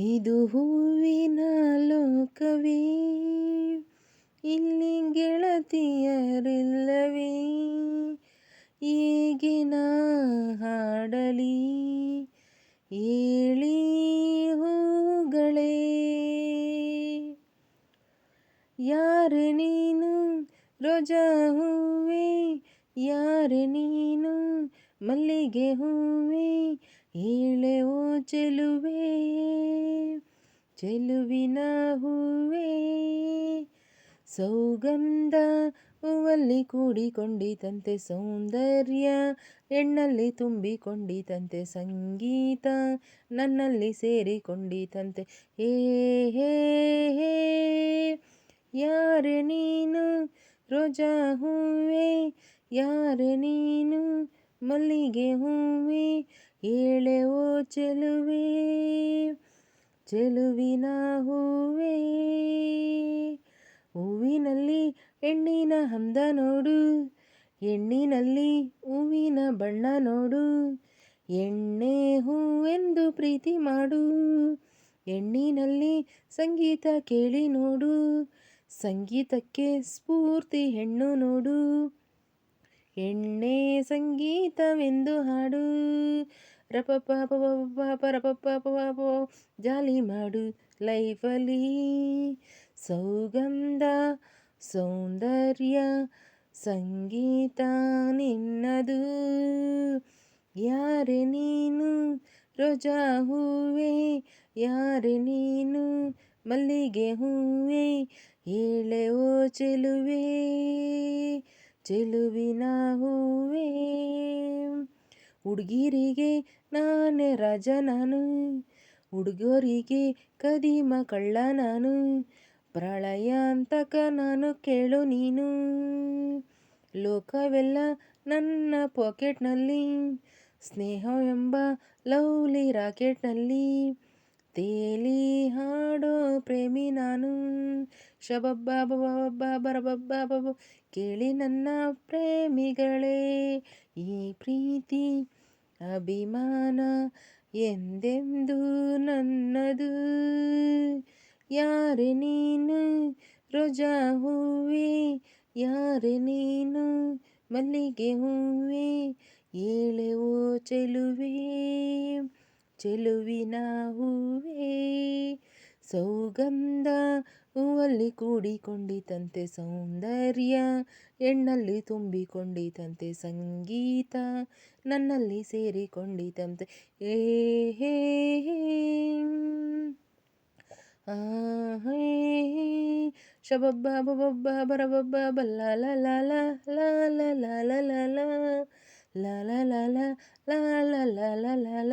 ಇದು ಹೂವಿನ ಲೋಕವೇ, ಇಲ್ಲಿ ಗೆಳತಿಯರಿಲ್ಲವೇ, ಹೇಗೆ ಹಾಡಲಿ? ಏಳಿ ಹೂಗಳೇ, ಯಾರು ನೀನು? ರೋಜಾ ಹೂವೇ, ಯಾರು ನೀನು? ಮಲ್ಲಿಗೆ ಹೂವೆ, ಏಳೆ ಓ ಚೆಲುವೆ, ಚೆಲುವಿನ ಹೂವೆ. ಸೌಗಂಧ ಹೂವಲ್ಲಿ ಕೂಡಿಕೊಂಡಿತಂತೆ ಸೌಂದರ್ಯ ಎಣ್ಣಲ್ಲಿ ತುಂಬಿಕೊಂಡಿತಂತೆ ಸಂಗೀತ, ನನ್ನಲ್ಲಿ ಸೇರಿಕೊಂಡಿತಂತೆ. ಹೇ ಹೇ ಹೇ, ಯಾರೆ ನೀನು ರೋಜಾ ಹೂವೆ, ಯಾರೆ ನೀನು ಮಲ್ಲಿಗೆ ಹೂವೆ ಏಳೆ ಓ ಚೆಲುವೆ, ಚೆಲುವಿನ ಹೂವೆ. ಹೂವಿನಲ್ಲಿ ಹೆಣ್ಣಿನ ಹಂದ ನೋಡು, ಹೆಣ್ಣಿನಲ್ಲಿ ಹೂವಿನ ಬಣ್ಣ ನೋಡು. ಎಣ್ಣೆ ಹೂವೆಂದು ಪ್ರೀತಿ ಮಾಡು, ಹೆಣ್ಣಿನಲ್ಲಿ ಸಂಗೀತ ಕೇಳಿ ನೋಡು. ಸಂಗೀತಕ್ಕೆ ಸ್ಫೂರ್ತಿ ಹೆಣ್ಣು ನೋಡು. ಎಣ್ಣೆ ಸಂಗೀತವೆಂದು ಹಾಡು ರಪಪ ಪಪ ರಪಪ ಪಪ ಜಾಲಿ ಮಾಡು ಲೈಫಲ್ಲಿ ಸೌಗಂಧ ಸೌಂದರ್ಯ ಸಂಗೀತ ನಿನ್ನದು ಯಾರೆ ನೀನು ರೋಜಾ ಹೂವೇ ಯಾರೆ ನೀನು ಮಲ್ಲಿಗೆ ಹೂವೇ ಹೇಳೆ ಓ ಚೆಲುವೆ ಚೆಲುವಿನ ಹೂವೇ, ಹುಡುಗಿರಿಗೆ ನಾನೇ ರಾಜ ನಾನು, ಹುಡುಗರಿಗೆ ಕದಿಮ ಕಳ್ಳ ನಾನು ಪ್ರಳಯಾಂತಕ ನಾನು ಕೇಳು ನೀನು. ಲೋಕವೆಲ್ಲ ನನ್ನ ಪಾಕೆಟ್ನಲ್ಲಿ, ಸ್ನೇಹವೆಂಬ ಲವ್ಲಿ ರಾಕೆಟ್ನಲ್ಲಿ ತೇಲಿ ಹಾಡೋ ಪ್ರೇಮಿ ನಾನು. ಶಬಬ್ಬ ಬರಬಬ್ಬ ಕೇಳಿ ನನ್ನ ಪ್ರೇಮಿಗಳೇ, ಈ ಪ್ರೀತಿ, ಅಭಿಮಾನ ಎಂದೆಂದು ನನ್ನದು? ಯಾರೆ ನೀನು ರೋಜಾ ಹೂವೆ, ಯಾರೆ ನೀನು ಮಲ್ಲಿಗೆ ಹೂವೆ ಏಳೆವೋ ಚೆಲುವೆ. ಚೆಲುವಿನ ಹೂವೇ ಸೌಗಂಧ ಹೂವಲ್ಲಿ ಕೂಡಿಕೊಂಡಿತಂತೆ ಸೌಂದರ್ಯ ಹೆಣ್ಣಲ್ಲಿ ತುಂಬಿಕೊಂಡಿತಂತೆ ಸಂಗೀತ ನನ್ನಲ್ಲಿ ಸೇರಿಕೊಂಡಿತಂತೆ ಏ ಹೇ ಶಬಬ್ಬ ಬಬಬ್ಬ ಬರಬಬ್ಬ ಬಲ್ಲ ಲ ಲ ಲ ಲ ಲ ಲ ಲ ಲ ಲ